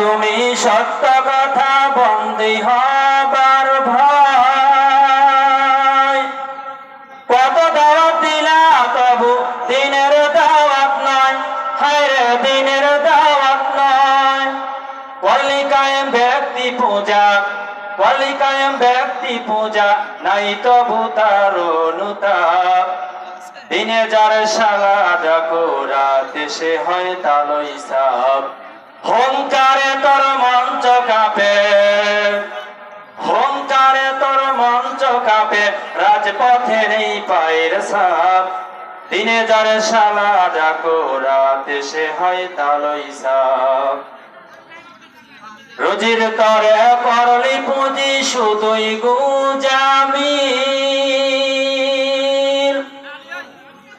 তুমি সত্য কথা, বন্দি হবার ভয়। কত দাওয়াত দিলা, তবু দিনের দাওয়াত নয় হায়রে দিনের কায়েম ব্যক্তি পূজা পল্লী কায়েম ব্যক্তি পূজা, নাই তবু তার দিনে যার সালা ডাকো রাতে সে হয় তালই সাপ। হংকারে তোর মঞ্চ কাঁপে হংকারে তোর মঞ্চ কাঁপে, রাজপথে নেই পায়ের সাপ। দিনে যার সালা ডাকো রাতে সে হয় তালই সাপ। রোজির তরে করলি পুঁজি শুধুই গুজামির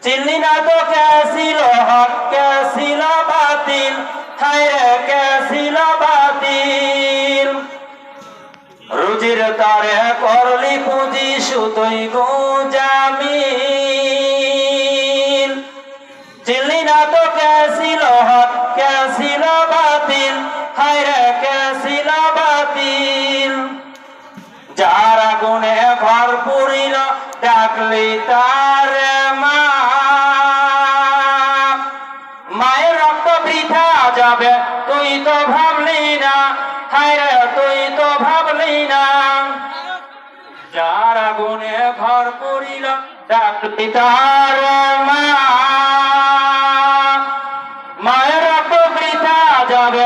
চিল্লি না তো কেছিল হক কেছিল বাতিল হায় কেছিল বাতিল। রুজির তারে করলি পুঁজি শুধুই গুজামিল। চিল্লি না তো কেছিল হক কেছিল বাতিল হায় রে ডাকলি তার মা। মায়ের রক্ত বৃথা যাবে, তুই তো ভাবলি না। হায় তুই তো ভাবলি না। যার আগুনে ঘর পুরিল ডাকলি তার মা। মায়ের রক্ত বৃথা যাবে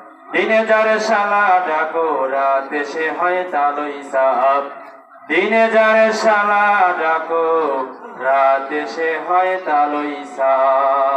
দিনে যারে শালা ডাকো, রাতে সে হয় তালই সাপ। দিনে যারে শালা ডাকো, রাতে সে হয় তালই সাপ।